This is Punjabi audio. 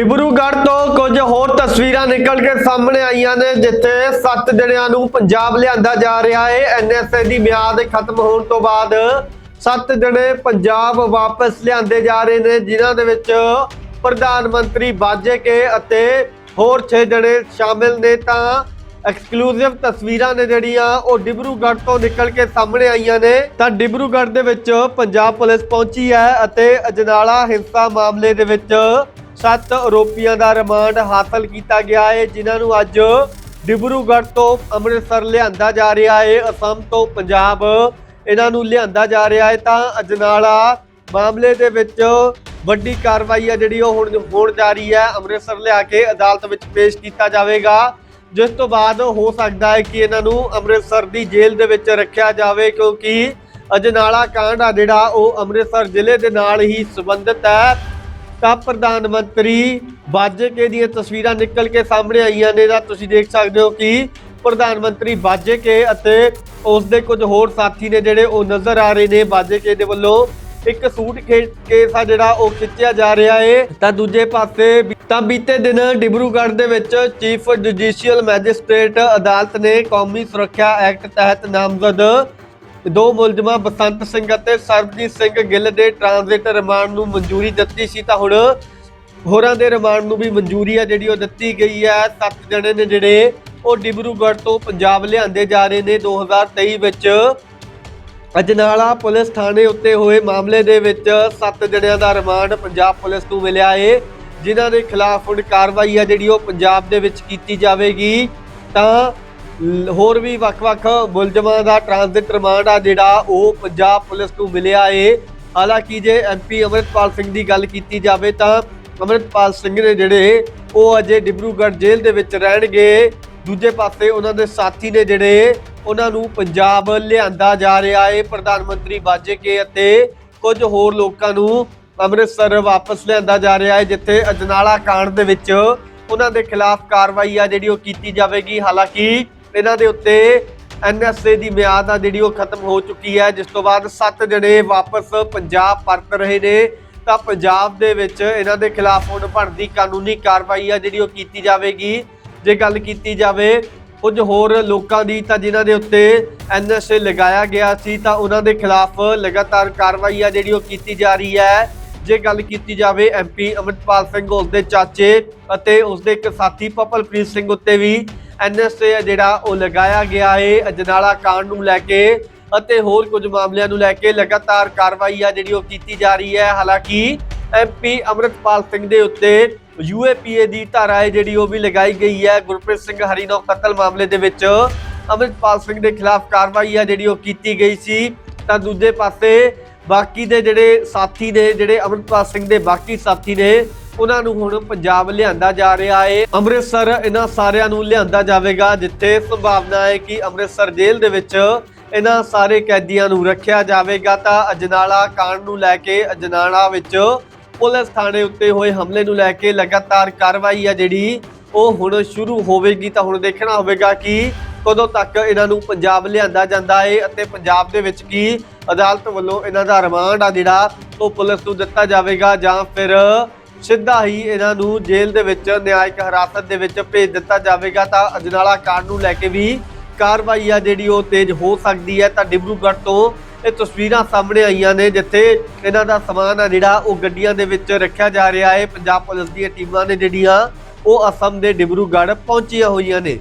ਡਿਬਰੂਗੜ੍ਹ ਤੋਂ ਕੁਝ ਹੋਰ ਤਸਵੀਰਾਂ ਨਿਕਲ ਕੇ ਸਾਹਮਣੇ ਆਈਆਂ ਨੇ, ਜਿੱਥੇ ਸੱਤ ਜਣਿਆਂ ਨੂੰ ਪੰਜਾਬ ਲਿਆਂਦਾ ਜਾ ਰਿਹਾ ਹੈ ਐਨਐਸਏ ਦੀ ਮਿਆਦ ਖਤਮ ਹੋਣ ਤੋਂ ਬਾਅਦ ਸੱਤ ਜਣੇ ਪੰਜਾਬ ਵਾਪਸ ਲਿਆਂਦੇ ਜਾ ਰਹੇ ਨੇ, ਜਿਨ੍ਹਾਂ ਦੇ ਵਿੱਚ ਪ੍ਰਧਾਨ ਮੰਤਰੀ ਬਾਜੇ ਕੇ ਅਤੇ ਹੋਰ 6 ਜਣੇ ਸ਼ਾਮਿਲ ਨੇ। ਤਾਂ ਐਕਸਕਲੂਸਿਵ ਤਸਵੀਰਾਂ ਨੇ ਜਿਹੜੀਆਂ, ਉਹ ਡਿਬਰੂਗੜ੍ਹ ਤੋਂ ਨਿਕਲ ਕੇ ਸਾਹਮਣੇ ਆਈਆਂ ਨੇ। ਤਾਂ ਡਿਬਰੂਗੜ੍ਹ ਦੇ ਵਿੱਚ ਪੰਜਾਬ ਪੁਲਿਸ ਪਹੁੰਚੀ ਹੈ ਅਤੇ ਅਜਨਾਲਾ ਹਿੰਸਾ ਮਾਮਲੇ ਦੇ ਵਿੱਚ ਸੱਤ ਆਰੋਪੀਆਂ ਦਾ ਰਿਮਾਂਡ ਹਾਸਲ ਕੀਤਾ ਗਿਆ ਹੈ, ਜਿਨ੍ਹਾਂ ਨੂੰ ਅੱਜ ਡਿਬਰੂਗੜ੍ਹ ਤੋਂ ਅੰਮ੍ਰਿਤਸਰ ਲਿਆਂਦਾ ਜਾ ਰਿਹਾ ਹੈ, ਅਸਮ ਤੋਂ ਪੰਜਾਬ। ਇਹਨਾਂ ਨੂੰ ਲਿਆਂਦਾ ਜਾ ਰਿਹਾ ਹੈ ਤਾਂ ਅਜਨਾਲਾ ਮਾਮਲੇ ਦੇ ਵਿੱਚ ਵੱਡੀ ਕਾਰਵਾਈ ਹੈ ਜਿਹੜੀ ਉਹ ਹੁਣ ਹੋਣ ਜਾ ਰਹੀ ਹੈ। ਅੰਮ੍ਰਿਤਸਰ ਲਿਆ ਕੇ ਅਦਾਲਤ ਵਿੱਚ ਪੇਸ਼ ਕੀਤਾ ਜਾਵੇਗਾ। ਜਿਸ ਤੋਂ ਬਾਅਦ ਹੋ ਸਕਦਾ ਹੈ ਕਿ ਇਹਨਾਂ ਨੂੰ ਅੰਮ੍ਰਿਤਸਰ ਦੀ ਜੇਲ੍ਹ ਦੇ ਵਿੱਚ ਰੱਖਿਆ ਜਾਵੇ, ਕਿਉਂਕਿ ਅਜਨਾਲਾ ਕਾਂਡ ਆ ਜਿਹੜਾ, ਉਹ ਅੰਮ੍ਰਿਤਸਰ ਜ਼ਿਲ੍ਹੇ ਦੇ ਨਾਲ ਹੀ ਸੰਬੰਧਿਤ ਹੈ। ਤਾਂ ਪ੍ਰਧਾਨ ਮੰਤਰੀ ਬਾਜੇਕੇ ਦੀਆਂ ਤਸਵੀਰਾਂ ਨਿਕਲ ਕੇ ਸਾਹਮਣੇ ਆਈਆਂ ਨੇ ਤਾਂ ਤੁਸੀਂ ਦੇਖ ਸਕਦੇ ਹੋ ਕਿ ਪ੍ਰਧਾਨ ਮੰਤਰੀ ਬਾਜੇਕੇ ਅਤੇ ਉਸ ਦੇ ਕੁਝ ਹੋਰ ਸਾਥੀ ਨੇ ਜਿਹੜੇ ਉਹ ਨਜ਼ਰ ਆ ਰਹੇ ਨੇ ਬਾਜੇਕੇ ਦੇ ਵੱਲੋਂ ਇੱਕ ਸੂਟ ਖੇ- ਕੇਸ ਆ ਜਿਹੜਾ ਉਹ ਖਿੱਚਿਆ ਜਾ ਰਿਹਾ ਏ। ਤਾਂ ਦੂਜੇ ਪਾਸੇ ਤਾਂ ਬੀਤੇ ਦਿਨ ਡਿਬਰੂਗੜ੍ਹ ਦੇ ਵਿੱਚ ਚੀਫ ਜੁਡੀਸ਼ੀਅਲ ਮੈਜਿਸਟ੍ਰੇਟ ਅਦਾਲਤ ਨੇ ਕੌਮੀ ਸੁਰੱਖਿਆ ਐਕਟ ਤਹਿਤ ਨਾਮਜ਼ਦ ਦੋ ਮੁਲਜ਼ਮਾਂ ਬਸੰਤ ਸਿੰਘ ਅਤੇ ਸਰਬਜੀਤ ਸਿੰਘ ਗਿੱਲ ਦੇ ਟ੍ਰਾਂਜ਼ਿਟ ਰਿਮਾਂਡ ਨੂੰ ਮਨਜ਼ੂਰੀ ਦਿੱਤੀ ਸੀ ਤਾਂ ਹੁਣ ਹੋਰਾਂ ਦੇ ਰਿਮਾਂਡ ਨੂੰ ਵੀ ਮਨਜ਼ੂਰੀ ਹੈ ਜਿਹੜੀ ਉਹ ਦਿੱਤੀ ਗਈ ਹੈ। ਸੱਤ ਜਣੇ ਨੇ ਜਿਹੜੇ ਉਹ ਡਿਬਰੂਗੜ੍ਹ ਤੋਂ ਪੰਜਾਬ ਲਿਆਂਦੇ ਜਾ ਰਹੇ ਨੇ। 2023 ਵਿੱਚ ਅਜਨਾਲਾ ਪੁਲਿਸ ਥਾਣੇ ਉੱਤੇ ਹੋਏ ਮਾਮਲੇ ਦੇ ਵਿੱਚ ਸੱਤ ਜਣਿਆਂ ਦਾ ਰਿਮਾਂਡ ਪੰਜਾਬ ਪੁਲਿਸ ਨੂੰ ਮਿਲਿਆ ਏ, ਜਿਨ੍ਹਾਂ ਦੇ ਖਿਲਾਫ ਹੁਣ ਕਾਰਵਾਈ ਹੈ ਜਿਹੜੀ ਉਹ ਪੰਜਾਬ ਦੇ ਵਿੱਚ ਕੀਤੀ ਜਾਵੇਗੀ। ਤਾਂ ਹੋਰ ਵੀ ਵੱਖ-ਵੱਖ ਮੁਲਜ਼ਮਾਂ ਦਾ ਟ੍ਰਾਂਜ਼ਿਟ ਰਿਮਾਂਡ ਆ ਜਿਹੜਾ ਉਹ ਪੰਜਾਬ ਪੁਲਿਸ ਨੂੰ ਮਿਲਿਆ ਏ। ਹਾਲਾਂਕਿ ਜੇ ਐਮਪੀ ਅਮਰਿਤਪਾਲ ਸਿੰਘ ਦੀ ਗੱਲ ਕੀਤੀ ਜਾਵੇ ਤਾਂ ਅਮਰਿਤਪਾਲ ਸਿੰਘ ਨੇ ਜਿਹੜੇ ਉਹ ਅਜੇ ਡਿਬਰੂਗੜ੍ਹ ਜੇਲ੍ਹ ਦੇ ਵਿੱਚ ਰਹਿਣਗੇ। ਦੂਜੇ ਪਾਸੇ ਉਹਨਾਂ ਦੇ ਸਾਥੀ ਨੇ ਜਿਹੜੇ ਉਹਨਾਂ ਨੂੰ ਪੰਜਾਬ ਲਿਆਂਦਾ ਜਾ ਰਿਹਾ ਏ। ਪ੍ਰਧਾਨ ਮੰਤਰੀ ਬਾਜੇਕੇ ਅਤੇ ਕੁਝ ਹੋਰ ਲੋਕਾਂ ਨੂੰ ਅੰਮ੍ਰਿਤਸਰ ਵਾਪਸ ਲਿਆਂਦਾ ਜਾ ਰਿਹਾ ਹੈ ਜਿੱਥੇ ਅਜਨਾਲਾ ਕਾਂਡ ਦੇ ਵਿੱਚ ਉਹਨਾਂ ਦੇ ਖਿਲਾਫ ਕਾਰਵਾਈ ਆ ਜਿਹੜੀ ਉਹ ਕੀਤੀ ਜਾਵੇਗੀ। ਹਾਲਾਂਕਿ ਇਹਨਾਂ ਦੇ ਉੱਤੇ ਐਨਐਸਏ ਦੀ ਮਿਆਦ ਆ ਜਿਹੜੀ ਉਹ ਖਤਮ ਹੋ ਚੁੱਕੀ ਹੈ। ਜਿਸ ਤੋਂ ਬਾਅਦ 7 ਜਣੇ ਵਾਪਸ ਪੰਜਾਬ ਪਰਤ ਰਹੇ ਨੇ। ਤਾਂ ਪੰਜਾਬ ਦੇ ਵਿੱਚ ਇਹਨਾਂ ਦੇ ਖਿਲਾਫ ਹੁਣ ਬਣਦੀ ਕਾਨੂੰਨੀ ਕਾਰਵਾਈ ਆ ਜਿਹੜੀ ਉਹ ਕੀਤੀ ਜਾਵੇਗੀ। ਜੇ ਗੱਲ ਕੀਤੀ ਜਾਵੇ ਕੁਝ ਹੋਰ ਲੋਕਾਂ ਦੀ ਤਾਂ ਜਿਨ੍ਹਾਂ ਦੇ ਉੱਤੇ ਐਨਐਸਏ ਲਗਾਇਆ ਗਿਆ ਸੀ ਤਾਂ ਉਹਨਾਂ ਦੇ ਖਿਲਾਫ ਲਗਾਤਾਰ ਕਾਰਵਾਈ ਆ ਜਿਹੜੀ ਉਹ ਕੀਤੀ ਜਾ ਰਹੀ ਹੈ। ਜੇ ਗੱਲ ਕੀਤੀ ਜਾਵੇ ਐਮਪੀ ਅਮਰਿਤਪਾਲ ਸਿੰਘ ਉਸ ਦੇ ਚਾਚੇ ਅਤੇ ਉਸ ਦੇ ਇੱਕ ਸਾਥੀ ਪਪਲਪ੍ਰੀਤ ਸਿੰਘ ਉੱਤੇ ਵੀ ਐਨਐਸਏ ਜਿਹੜਾ ਉਹ ਲਗਾਇਆ ਗਿਆ ਹੈ ਅਜਨਾਲਾ ਕਾਂਡ ਨੂੰ ਲੈ ਕੇ ਅਤੇ ਹੋਰ ਕੁਝ ਮਾਮਲਿਆਂ ਨੂੰ ਲੈ ਕੇ ਲਗਾਤਾਰ ਕਾਰਵਾਈ ਆ ਜਿਹੜੀ ਉਹ ਕੀਤੀ ਜਾ ਰਹੀ ਹੈ। ਹਾਲਾਂਕਿ ਐਮਪੀ ਅਮਰਿਤਪਾਲ ਸਿੰਘ ਦੇ ਉੱਤੇ ਯੂਏਪੀਏ ਦੀ ਧਾਰਾ ਹੈ ਜਿਹੜੀ ਉਹ ਵੀ ਲਗਾਈ ਗਈ ਹੈ। ਗੁਰਪ੍ਰੀਤ ਸਿੰਘ ਹਰੀਨੋ ਕਤਲ ਮਾਮਲੇ ਦੇ ਵਿੱਚ ਅਮਰਿਤਪਾਲ ਸਿੰਘ ਦੇ ਖਿਲਾਫ ਕਾਰਵਾਈ ਆ ਜਿਹੜੀ ਉਹ ਕੀਤੀ ਗਈ ਸੀ। ਤਾਂ ਦੂਜੇ ਪਾਸੇ ਬਾਕੀ ਦੇ ਜਿਹੜੇ ਸਾਥੀ ਨੇ, ਜਿਹੜੇ ਅਮਰਿਤਪਾਲ ਸਿੰਘ ਦੇ ਬਾਕੀ ਸਾਥੀ ਨੇ ਉਹਨਾਂ ਨੂੰ ਹੁਣ ਪੰਜਾਬ ਲਿਆਂਦਾ ਜਾ ਰਿਹਾ ਹੈ ਅੰਮ੍ਰਿਤਸਰ ਇਹਨਾਂ ਸਾਰਿਆਂ ਨੂੰ ਲਿਆਂਦਾ ਜਾਵੇਗਾ, ਜਿੱਥੇ ਸੰਭਾਵਨਾ ਹੈ ਕਿ ਅੰਮ੍ਰਿਤਸਰ ਜੇਲ੍ਹ ਦੇ ਵਿੱਚ ਇਹਨਾਂ ਸਾਰੇ ਕੈਦੀਆਂ ਨੂੰ ਰੱਖਿਆ ਜਾਵੇਗਾ। ਤਾਂ ਅਜਨਾਲਾ ਕਾਂਡ ਨੂੰ ਲੈ ਕੇ ਅਜਨਾਲਾ ਵਿੱਚ ਪੁਲਿਸ ਥਾਣੇ ਉੱਤੇ ਹੋਏ ਹਮਲੇ ਨੂੰ ਲੈ ਕੇ ਲਗਾਤਾਰ ਕਾਰਵਾਈ ਆ ਜਿਹੜੀ ਉਹ ਹੁਣ ਸ਼ੁਰੂ ਹੋਵੇਗੀ। ਤਾਂ ਹੁਣ ਦੇਖਣਾ ਹੋਵੇਗਾ ਕਿ ਕਦੋਂ ਤੱਕ ਇਹਨਾਂ ਨੂੰ ਪੰਜਾਬ ਲਿਆਂਦਾ ਜਾਂਦਾ ਹੈ ਅਤੇ ਪੰਜਾਬ ਦੇ ਵਿੱਚ ਕੀ ਅਦਾਲਤ ਵੱਲੋਂ ਇਹਨਾਂ ਦਾ ਰਿਮਾਂਡ ਆ ਜਿਹੜਾ ਉਹ ਪੁਲਿਸ ਨੂੰ ਦਿੱਤਾ ਜਾਵੇਗਾ ਜਾਂ ਫਿਰ ਸਿੱਧਾ ਹੀ ਇਹਨਾਂ ਨੂੰ ਜੇਲ੍ਹ ਦੇ ਵਿੱਚ ਨਿਆਇਕ ਹਿਰਾਸਤ ਦੇ ਵਿੱਚ ਭੇਜ ਦਿੱਤਾ ਜਾਵੇਗਾ ਤਾਂ ਅਜਨਾਲਾ ਕਾਂਡ ਨੂੰ ਲੈ ਕੇ ਵੀ ਕਾਰਵਾਈ ਆ ਜਿਹੜੀ ਉਹ ਤੇਜ਼ ਹੋ ਸਕਦੀ ਹੈ। ਤਾਂ ਡਿਬਰੂਗੜ੍ਹ ਤੋਂ ਇਹ ਤਸਵੀਰਾਂ ਸਾਹਮਣੇ ਆਈਆਂ ਨੇ ਜਿੱਥੇ ਇਹਨਾਂ ਦਾ ਸਮਾਨ ਆ ਜਿਹੜਾ ਉਹ ਗੱਡੀਆਂ ਦੇ ਵਿੱਚ ਰੱਖਿਆ ਜਾ ਰਿਹਾ ਹੈ। ਪੰਜਾਬ ਪੁਲਿਸ ਦੀਆਂ ਟੀਮਾਂ ਨੇ ਜਿਹੜੀਆਂ ਉਹ ਅਸਮ ਦੇ ਡਿਬਰੂਗੜ੍ਹ ਪਹੁੰਚੀਆਂ ਹੋਈਆਂ ਨੇ।